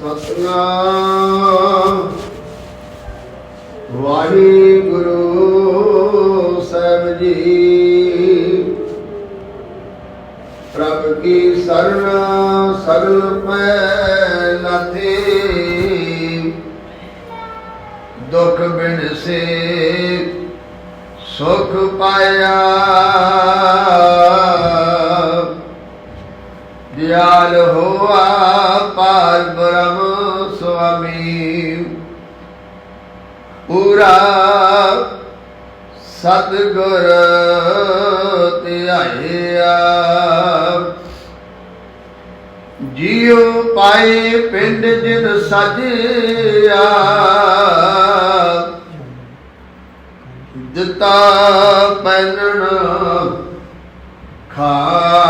ਸਤਨਾਮ। ਵਾਹਿਗੁਰੂ ਸਾਹਿਬ ਜੀ। ਪ੍ਰਭ ਕੀ ਸਰਣ ਸਗਲ ਪੈ ਲਾਥੇ। ਦੁਖ ਬਿਨ ਸੇ ਸੁਖ ਪਾਇਆ। ਦਿਆਲ ਹੋਆ ਪਾਰ ਬ੍ਰਹਮ ਸੁਆਮੀ। ਪੂਰਾ ਸਤਿਗੁਰ ਧਿਆਇਆ। ਜੀਉ ਪਾਏ ਪਿੰਡ ਜਿਨ ਸਜਿਆ। ਦਿੱਤਾ ਪੈਨਣ ਖਾ